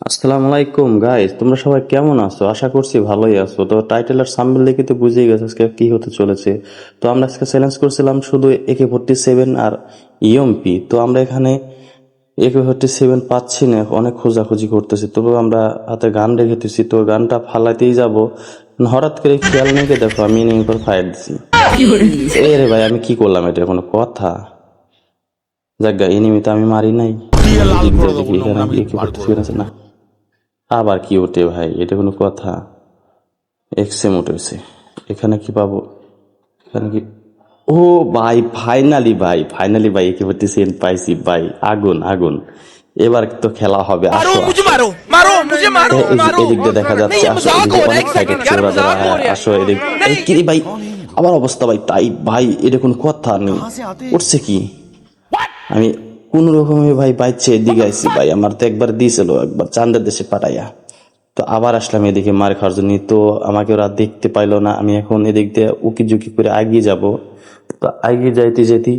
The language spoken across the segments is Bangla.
আসসালামু আলাইকুম গাইস তোমরা সবাই কেমন আছো? আশা করছি ভালোই আছো। তো টাইটেল আর সাম্বেল দেখে তো বুঝেই গেছো আজকে কি হতে চলেছে। তো আমরা আজকে চ্যালেঞ্জ করছিলাম শুধু একে ফোরটি সেভেন আর ইএমপি তো আমরা এখানে একে ফোরটি সেভেন পাচ্ছি না অনেক খোঁজাখুঁজি করতেছি। তবু আমরা হাতে গান রেখেতেছি তো গানটা ফালাতেই যাব। হঠাৎ করে খেয়াল নেই দেখো আমি এনিমি পর ফায়ার দিছি। এ রে ভাই আমি কি করলাম? এটা কোনো কথা? যাক এনিমি তো আমি মারি নাই। দেখি এখানে না। আবার কি ওঠে ভাই? এটা কোনো কথা। এক্সএম উঠেছে এখানে কি পাবো? এখানে কি ও ভাই ফাইনালি ভাই ফাইনালি ভাই একে বলতে সেন পাইছি ভাই। আগুন আগুন। এবার তো খেলা হবে দেখা যাচ্ছে আসো আসো ভাই? আমার অবস্থা ভাই তাই ভাই এটা কোনো কথা নেই। উঠছে কি? আমি কোন রকমে ভাই বাইচ্ছে এদিকে আইছি ভাই, আমার তো একবার দিয়েছিল, একবার চান্দের দেশে পাঠাইয়া। তো আবার আসলাম এদিকে মার খাওয়ার জন্য। তো আমাকে ওরা দেখতে পাইলো না, আমি এখন এদিক দিয়ে উকি ঝুঁকি করে এগিয়ে যাব। তো এগিয়ে যাইতে যেতে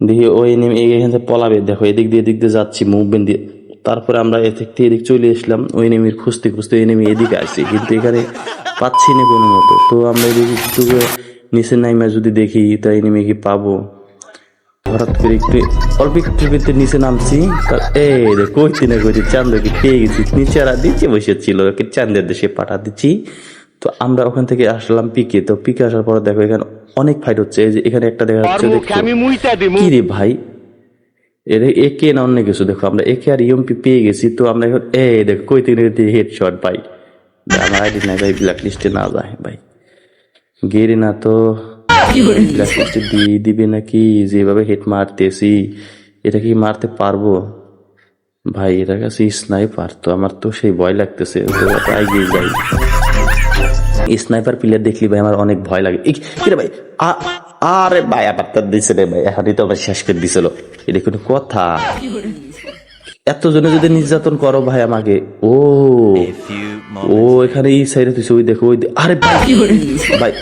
দেখি ওই নেমে এখান থেকে পলাবে। দেখো, এদিক দিয়ে এদিক দিয়ে যাচ্ছি মুভমেন্ট দিয়ে তারপরে আমরা এদিক থেকে এদিক চলে আসলাম, ওই নেমির খুঁজতে খুঁজতে ওই নেমে এদিকে আসছি কিন্তু এখানে পাচ্ছি না কোনো মতো। তো আমরা এদিকে করে নিচে নাইমা যদি দেখি তাই নেমে কি পাবো? হঠাৎ করে একটু অল্প একটু ভিতরে নিচে নামছি। এই রে না কইতে চান্দকে পেয়ে গেছি? নিচে আর নিচে বসেছিল ওকে চান্দের দেশে পাঠা দিচ্ছি। তো আমরা ওখান থেকে আসলাম পিকে। তো পিকে আসার পর দেখো এখানে অনেক ফাইট হচ্ছে। এই যে এখানে একটা দেখা যাচ্ছে কি রে ভাই? এর একে না অন্য কিছু? দেখো আমরা একে আর ইএমপি পেয়ে গেছি। তো আমরা এখন এই দেখো কই থেকে হেডশট ভাই আমার আইডি নাই ভাই ব্ল্যাক লিস্টে না যায় ভাই। গেরি না তো দিয়ে দিবে নাকি? যেভাবে হেড মারতেছি এটা কি মারতে পারব? ভাই এটা কাছে স্নাইপার তো আমার তো সেই ভয় লাগতেছে এগিয়ে যাই। স্নাইপার প্লেয়ার দেখলি ভাই আমার অনেক ভয় লাগে। কিরে ভাই? আরে ভাই আবার তার দিছে রে ভাই এখনই তো আবার শেষ করে দিছিল। এটা কোনো কথা। এত জনে যদি নির্যাতন করো ভাই আমাকে ও ও এখানে এই সাইডে তুই ওই দেখো ওই আরে ভাই ভাই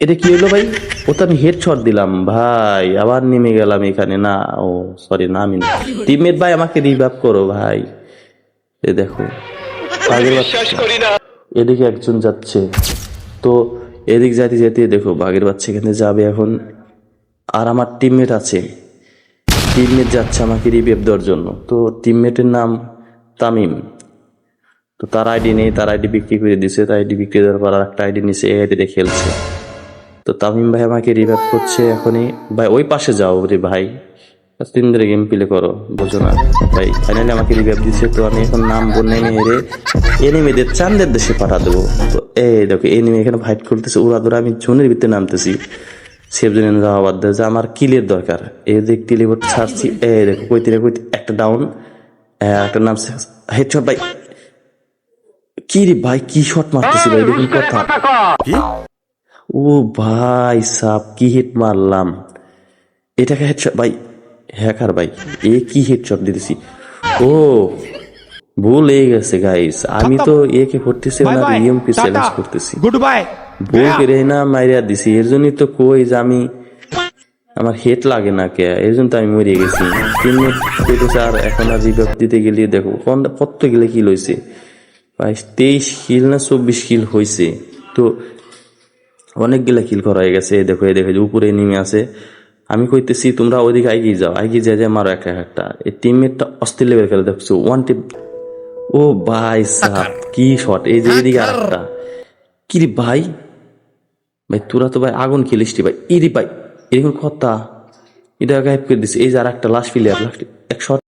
এটা কি হলো ভাই? ও তো আমি হেড শট দিলাম। ভাই আবার নেমে গেলাম এখানে। না ও সরি না আমি টিমমেট ভাই আমাকে রিভাইভ করো ভাই। এ দেখো। এদিকে একজন যাচ্ছে। তো এদিক যাইতে যেতে দেখো বাঘের বাচ্চা এখানে যাবে এখন। আর আমার টিমমেট আছে। টিমমেট যাচ্ছে আমাকে রিভেভ দেওয়ার জন্য। তো টিমমেটের নাম তামিম। তো তার আইডি নেই তার আইডি বিক্রি করে দিছে। তার আইডি বিক্রি দেওয়ার পর আর একটা আইডি নিচে এই আইডিতে খেলছে। তো তামিম ভাই আমাকে রিভাইভ করছে এখনই। ভাই ওই পাশে যাও রে ভাই। তিন ধরে গেম প্লে করো বোঝো না। ভাই ফাইনালি আমাকে রিভাইভ দিচ্ছে তো আমি এখন নাম বন্যে মেরে এনিমিদের চান্দের দেশে পাঠা দেবো। তো এই দেখো এনিমি এখানে ফাইট করতেছে ওরা ধরে আমি জোনের ভিতরে নামতেছি। সেফ জোনে যাওয়া বাদ দেয় যে আমার কিলের দরকার। এই যে টেলিভোট ছাড়ছি এই দেখো কইতে রে কইতে একটা ডাউন একটা নাম হেডশট ভাই। কি রে ভাই কি শট মারতেছি ভাই দেখুন কথা। ও ভাই সাপ কি হিট মারলাম। এটাকে হেডশট ভাই হ্যাকার ভাই এ কি হেডশট দিতেছি। ও ভুল হয়ে গেছে গাইস আমি তো। একে করতেছি না ইএমপি চ্যালেঞ্জ করতেছি। গুড বাই ভুল করে না মাইরা দিছি। এর জন্যই তো কই যে আমি আমার হেড লাগে না কে? এর জন্য তো আমি মরে গেছি। তিন মিনিট পেটেছে আর এখন আর জীবক দিতে গেলে দেখো কোন কত গেলে কি লইছে ভাই তেইশ কিল না চব্বিশ কিল হয়েছে তো অনেকগুলা কিল করা হয়ে গেছে দেখো এই দেখো যে উপরে নেমে আছে। আমি কইতেছি তোমরা ওইদিকে এগিয়ে যাও এগিয়ে যায় যে মারো একটা একটা। এই টিমমেটটা অস্থির লেভেল খেলে দেখছ ওয়ান টিপ ও ভাই সাহ কি শট এই যে এদিকে আরেকটা। কি রে ভাই? ভাই তোরা তো ভাই আগুন খেলিস রে ভাই। ইরি ভাই এরকম কথা। এটা গায়েব করে দিছে এই যে আর একটা লাস্ট প্লেয়ার লাস্ট এক শট